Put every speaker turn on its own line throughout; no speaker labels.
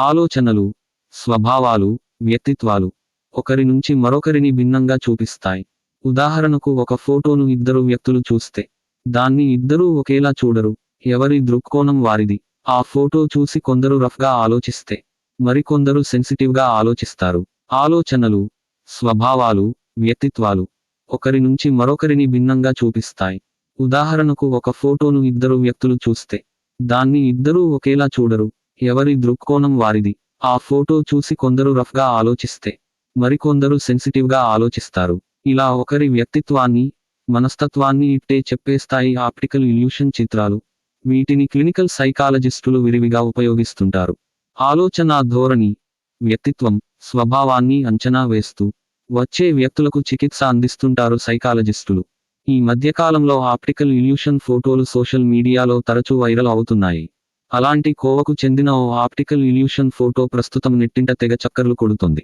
ఆలోచనలు స్వభావాలు వ్యక్తిత్వాలు ఒకరి నుంచి మరొకరిని భిన్నంగా చూపిస్తాయి. ఉదాహరణకు ఒక ఫోటోను ఇద్దరు వ్యక్తులు చూస్తే దాన్ని ఇద్దరూ ఒకేలా చూడరు ఎవరి దృక్కోణం వారిది. ఆ ఫోటో చూసి కొందరు రఫ్గా ఆలోచిస్తే మరికొందరు సెన్సిటివ్గా ఆలోచిస్తారు. ఆలోచనలు స్వభావాలు వ్యక్తిత్వాలు ఒకరి నుంచి మరొకరిని భిన్నంగా చూపిస్తాయి. ఉదాహరణకు ఒక ఫోటోను ఇద్దరు వ్యక్తులు చూస్తే దాన్ని ఇద్దరూ ఒకేలా చూడరు ఎవరి దృక్కోణం వారిది. ఆ ఫోటో చూసి కొందరు రఫ్గా ఆలోచిస్తే మరికొందరు సెన్సిటివ్గా ఆలోచిస్తారు. ఇలా ఒకరి వ్యక్తిత్వాన్ని మనస్తత్వాన్ని ఇట్టే చెప్పేస్తాయి ఆప్టికల్ ఇల్యూషన్ చిత్రాలు వీటిని క్లినికల్ సైకాలజిస్టులు విరివిగా ఉపయోగిస్తుంటారు. ఆలోచనా ధోరణి వ్యక్తిత్వం స్వభావాన్ని అంచనా వేస్తూ వచ్చే వ్యక్తులకు చికిత్స అందిస్తుంటారు సైకాలజిస్టులు. ఈ మధ్యకాలంలో ఆప్టికల్ ఇల్యూషన్ ఫోటోలు సోషల్ మీడియాలో తరచూ వైరల్ అవుతున్నాయి. అలాంటి కోవకు చెందిన ఓ ఆప్టికల్ ఇల్యూషన్ ఫోటో ప్రస్తుతం నెట్టింట తెగ చక్కర్లు కొడుతుంది.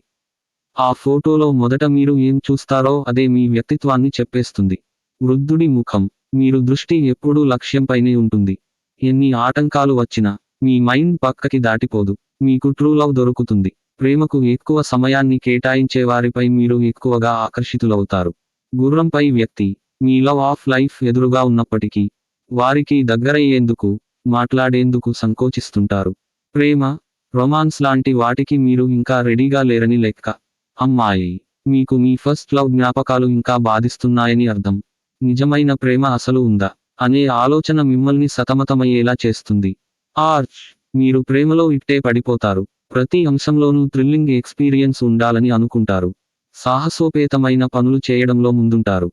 ఆ ఫోటోలో మొదట మీరు ఏం చూస్తారో అదే మీ వ్యక్తిత్వాన్ని చెప్పేస్తుంది. వృద్ధుడి ముఖం మీరు దృష్టి ఎప్పుడూ లక్ష్యంపైనే ఉంటుంది. ఎన్ని ఆటంకాలు వచ్చినా మీ మైండ్ పక్కకి దాటిపోదు మీకు ట్రూ లవ్ దొరుకుతుంది. ప్రేమకు ఎక్కువ సమయాన్ని కేటాయించే వారిపై మీరు ఎక్కువగా ఆకర్షితులవుతారు. గుర్రంపై వ్యక్తి మీ లవ్ ఆఫ్ లైఫ్ ఎదురుగా ఉన్నప్పటికీ వారికి దగ్గరయ్యేందుకు మాట్లాడేందుకు సంకోచిస్తుంటారు. ప్రేమ రొమాన్స్ లాంటి వాటికి మీరు ఇంకా రెడీగా లేరని లెక్క. అమ్మాయి మీకు మీ ఫస్ట్ లవ్ జ్ఞాపకాలు ఇంకా బాధిస్తున్నాయని అర్థం. నిజమైన ప్రేమ అసలు ఉందా? అనే ఆలోచన మిమ్మల్ని సతమతమయ్యేలా చేస్తుంది. ఆర్చ్ మీరు ప్రేమలో ఇట్టే పడిపోతారు. ప్రతి అంశంలోనూ థ్రిల్లింగ్ ఎక్స్పీరియన్స్ ఉండాలని అనుకుంటారు. సాహసోపేతమైన పనులు చేయడంలో ముందుంటారు.